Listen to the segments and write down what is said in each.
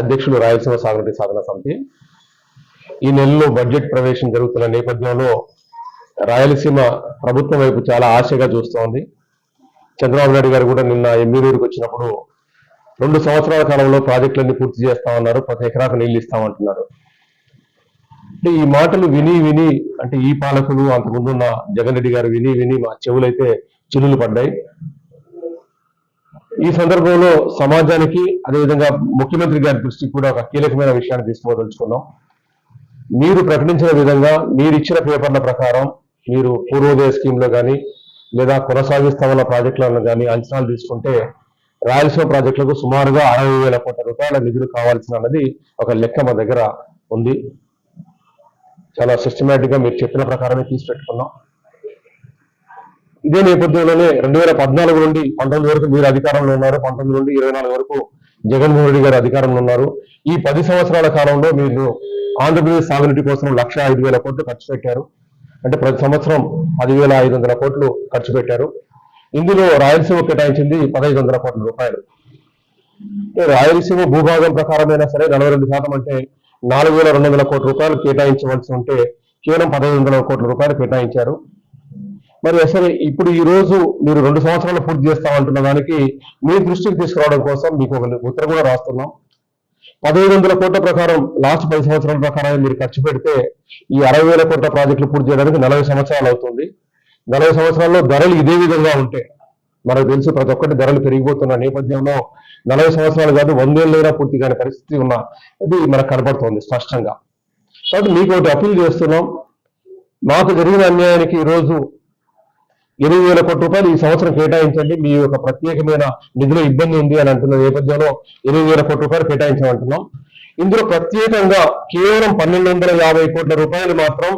అధ్యక్షులు రాయలసీమ సాగునీటి సాధన సమితి. ఈ నెలలో బడ్జెట్ ప్రవేశం జరుగుతున్న నేపథ్యంలో రాయలసీమ ప్రభుత్వం వైపు చాలా ఆశగా చూస్తోంది. చంద్రబాబు నాయుడు గారు కూడా నిన్న ఎమ్మెల్యేకి వచ్చినప్పుడు రెండు సంవత్సరాల కాలంలో ప్రాజెక్టులన్నీ పూర్తి చేస్తామన్నారు ప్రతి ఎకరాకు నీళ్ళు ఇస్తామంటున్నారు. అంటే ఈ మాటలు విని విని అంటే ఈ పాలకులు అంతకుముందున్న జగన్ రెడ్డి గారు విని విని మా చెవులైతే చిల్లులు పడ్డాయి. ఈ సందర్భంలో సమాజానికి అదేవిధంగా ముఖ్యమంత్రి గారి దృష్టికి కూడా ఒక కీలకమైన విషయాన్ని తీసుకోదలుచుకున్నాం. మీరు ప్రకటించిన విధంగా మీరు ఇచ్చిన పేపర్ల ప్రకారం మీరు పూర్వోదయ స్కీమ్లో కానీ లేదా కొనసాగిస్తామన్న ప్రాజెక్టులను కానీ అంచనాలు తీసుకుంటే రాయలసీమ ప్రాజెక్టులకు సుమారుగా అరవై వేల కోట్ల రూపాయల నిధులు కావాల్సిన అన్నది ఒక లెక్క మా దగ్గర ఉంది. చాలా సిస్టమేటిక్గా మీరు చెప్పిన ప్రకారమే తీసి పెట్టుకున్నాం ఇదే నేపథ్యంలోనే రెండు వేల పద్నాలుగు నుండి పంతొమ్మిది వరకు మీరు అధికారంలో ఉన్నారు. పంతొమ్మిది నుండి ఇరవై నాలుగు వరకు జగన్మోహన్ రెడ్డి గారు అధికారంలో ఉన్నారు. ఈ పది సంవత్సరాల కాలంలో మీరు ఆంధ్రప్రదేశ్ సాగునీటి కోసం లక్ష ఐదు వేల కోట్లు ఖర్చు పెట్టారు. అంటే ప్రతి సంవత్సరం పదివేల ఐదు వందల కోట్లు ఖర్చు పెట్టారు. ఇందులో రాయలసీమ కేటాయించింది పదహైదు వందల కోట్ల రూపాయలు. రాయలసీమ భూభాగం ప్రకారమైనా సరే నలభై రెండు శాతం అంటే నాలుగు వేల రెండు వందల కోట్ల రూపాయలు కేటాయించవలసి ఉంటే కేవలం పదహైదు వందల కోట్ల రూపాయలు కేటాయించారు. మరి అసలు ఇప్పుడు ఈ రోజు మీరు రెండు సంవత్సరాలు పూర్తి చేస్తామంటున్న దానికి మీ దృష్టికి తీసుకురావడం కోసం మీకు ఒక ఉత్తరం కూడా రాస్తున్నాం. పదహైదు వందల కోట్ల ప్రకారం లాస్ట్ పది సంవత్సరాల ప్రకారం మీరు ఖర్చు పెడితే ఈ అరవై వేల కోట్ల ప్రాజెక్టులు పూర్తి చేయడానికి నలభై సంవత్సరాలు అవుతుంది. నలభై సంవత్సరాల్లో ధరలు ఇదే విధంగా ఉంటే మనకు తెలుసు ప్రతి ఒక్కటి ధరలు పెరిగిపోతున్న నేపథ్యంలో నలభై సంవత్సరాలు కాదు వందేళ్ళైనా పూర్తి కాని పరిస్థితి ఉన్న అది మనకు కనపడుతోంది స్పష్టంగా. కాబట్టి మీకు ఒకటి అప్పీల్ చేస్తున్నాం. మాకు జరిగిన అన్యాయానికి ఈ ఇరవై వేల కోట్ల రూపాయలు ఈ సంవత్సరం కేటాయించండి. మీ యొక్క ప్రత్యేకమైన నిధుల ఇబ్బంది ఉంది అని అంటున్న నేపథ్యంలో ఇరవై వేల కోట్ల రూపాయలు కేటాయించమంటున్నాం. ఇందులో ప్రత్యేకంగా కేవలం పన్నెండు వందల యాభై కోట్ల రూపాయలు మాత్రం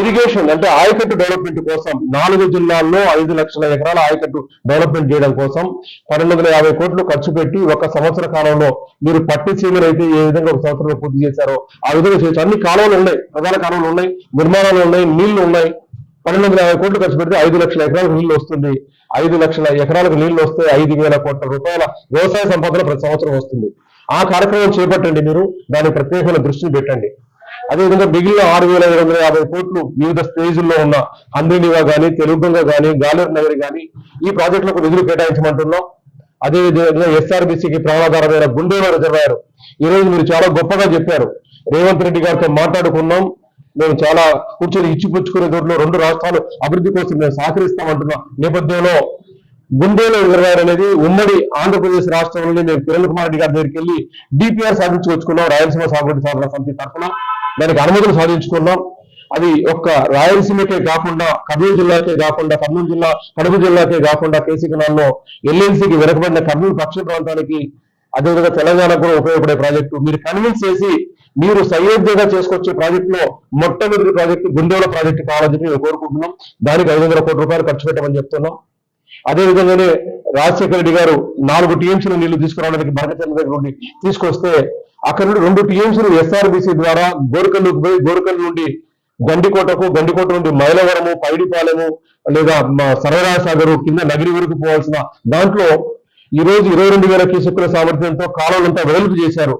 ఇరిగేషన్ అంటే ఆయకట్టు డెవలప్మెంట్ కోసం నాలుగు జిల్లాల్లో ఐదు లక్షల ఎకరాల ఆయకట్టు డెవలప్మెంట్ చేయడం కోసం పన్నెండు వందల యాభై కోట్లు ఖర్చు పెట్టి ఒక సంవత్సర కాలంలో మీరు పట్టి సీమలు అయితే ఏ విధంగా ఒక సంవత్సరంలో పూర్తి చేశారో ఆ విధంగా చేయొచ్చు. అన్ని కాలువలు ఉన్నాయి ప్రధాన కాలువలు ఉన్నాయి నిర్మాణాలు ఉన్నాయి నీళ్ళు ఉన్నాయి. పన్నెండు వందల యాభై కోట్లు ఖర్చు పెడితే ఐదు లక్షల ఎకరాలకు నీళ్ళు వస్తుంది. ఐదు లక్షల ఎకరాలకు నీళ్ళు వస్తే ఐదు వేల కోట్ల రూపాయల వ్యవసాయ సంపదన ప్రతి సంవత్సరం వస్తుంది. ఆ కార్యక్రమం చేపట్టండి మీరు దాని ప్రత్యేకమైన దృష్టిని పెట్టండి. అదేవిధంగా మిగిలిన ఆరు వేల ఐదు వందల యాభై కోట్లు వివిధ స్టేజుల్లో ఉన్న అందినివా కానీ తెలుగుగా కానీ గాలేరు నగరి కానీ ఈ ప్రాజెక్టులకు నిధులు కేటాయించమంటున్నాం. అదేవిధంగా ఎస్ఆర్బిసికి ప్రాణాధారమైన గుండెల రిజర్వాయర్. ఈ రోజు మీరు చాలా గొప్పగా చెప్పారు. రేవంత్ రెడ్డి గారితో మాట్లాడుకున్నాం. మేము చాలా కూర్చొని ఇచ్చిపుచ్చుకునే చోట్ల రెండు రాష్ట్రాలు అభివృద్ధి కోసం మేము సహకరిస్తామంటున్న నేపథ్యంలో గుండెలో ఎదురగారు అనేది ఉమ్మడి ఆంధ్రప్రదేశ్ రాష్ట్రంలోనే మేము కిరణ్ కుమార్ రెడ్డి గారి దగ్గరికి వెళ్ళి డిపిఆర్ సాధించుకొచ్చుకున్నాం రాయలసీమ సాగుబడి సాధన సమితి తరఫున. దానికి అనుమతులు సాధించుకున్నాం. అది ఒక్క రాయలసీమకే కాకుండా కర్నూలు జిల్లాకే కాకుండా కర్నూలు జిల్లా కడప జిల్లాకే కాకుండా కేసీ కెనాల్లో ఎల్ఎన్సీకి వెనకబడిన కర్నూలు పశ్చిమ ప్రాంతానికి అదేవిధంగా తెలంగాణకు కూడా ఉపయోగపడే ప్రాజెక్టు. మీరు కన్విన్స్ చేసి మీరు సయోధ్యగా చేసుకొచ్చే ప్రాజెక్ట్లో మొట్టమొదటి ప్రాజెక్టు గుండెల ప్రాజెక్టు కావాలని చెప్పి మేము కోరుకుంటున్నాం. దానికి ఐదు వందల కోట్ల రూపాయలు ఖర్చు పెట్టమని చెప్తున్నాం. అదే విధంగానే రాజశేఖర రెడ్డి గారు నాలుగు టీఎంసీలు నీళ్ళు తీసుకురావడానికి భరతచంద్ర దగ్గర నుండి తీసుకొస్తే అక్కడ నుండి రెండు టీఎంసీలు ఎస్ఆర్బీసీ ద్వారా గోరుకల్లుకు పోయి గోరుకల్లు నుండి గండికోటకు గండికోట నుండి మైలవరము పైడిపాలెము లేదా మా కింద నగిరి వరకు పోవాల్సిన దాంట్లో ఈ రోజు ఇరవై రెండు వేల క్యూసెక్కుల సామర్థ్యంతో కాలువలంతా వెడల్పు చేశారు.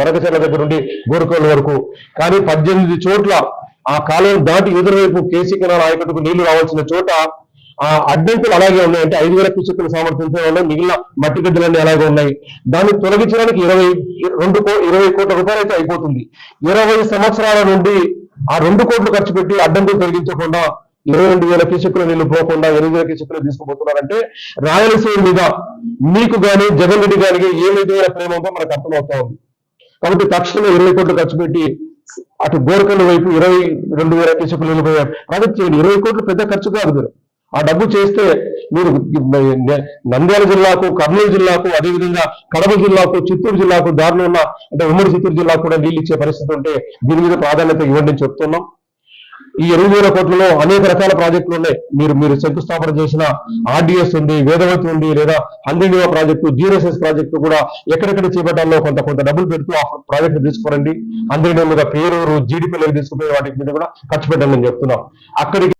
బరకచర్ల దగ్గర నుండి గోరుకల్లు వరకు. కానీ పద్దెనిమిది చోట్ల ఆ కాలువను దాటి ఎదురు వైపు కేసీ కెనాల్ ఆయకట్టుకు నీళ్ళు రావాల్సిన చోట ఆ అడ్డంకులు అలాగే ఉన్నాయి అంటే ఐదు వేల క్యూసెక్కుల సామర్థ్యంతో ఉన్నాయి మిగిలిన మట్టి గడ్డలన్నీ అలాగే ఉన్నాయి. దాన్ని తొలగించడానికి ఇరవై రెండు కో ఇరవై కోట్ల రూపాయలు అయితే అయిపోతుంది. ఇరవై సంవత్సరాల నుండి ఆ రెండు కోట్లు ఖర్చు పెట్టి అడ్డంకులు తొలగించకుండా ఇరవై రెండు వేల క్యూసెక్కుల నీళ్ళు పోకుండా ఎనిమిది వేల క్యూసెక్కులు తీసుకుపోతున్నారంటే రాయలసీమ మీద మీకు గాని జగన్ రెడ్డి గారికి ఏ విధమైన ప్రేమ ఉందో మనకు అర్థమవుతా ఉంది. కాబట్టి తక్షణమే ఇరవై కోట్లు ఖర్చు పెట్టి అటు గోరకల్లు వైపు ఇరవై రెండు వేల క్యూసెక్కులు ప్రాజెక్ట్ చేయండి. ఇరవై కోట్లు పెద్ద ఖర్చు కాదు మీరు. ఆ డబ్బు చేస్తే మీరు నంద్యాల జిల్లాకు కర్నూలు జిల్లాకు అదేవిధంగా కడప జిల్లాకు చిత్తూరు జిల్లాకు దారిలో ఉన్న అంటే ఉమ్మడి చిత్తూరు జిల్లాకు కూడా నీళ్ళు ఇచ్చే పరిస్థితి ఉంటే దీని మీద ప్రాధాన్యత ఇవ్వండి చెప్తున్నాం. ఈ ఎనిమిది వేల కోట్లలో అనేక రకాల ప్రాజెక్టులు ఉన్నాయి. మీరు మీరు శంకుస్థాపన చేసిన ఆర్డిఎస్ ఉంది వేదవతి ఉంది లేదా హండ్రీనివా ప్రాజెక్టు జీరోసెస్ ప్రాజెక్టు కూడా ఎక్కడెక్కడ చేపట్టాలో కొంత కొంత డబ్బులు పెడుతూ ఆ ప్రాజెక్టు తీసుకోరండి. హండ్రీనివా మీద పేరూరు జీడిపల్లికి తీసుకుపోయే వాటి మీద కూడా ఖర్చు పెట్టాలని చెప్తున్నాం. అక్కడికి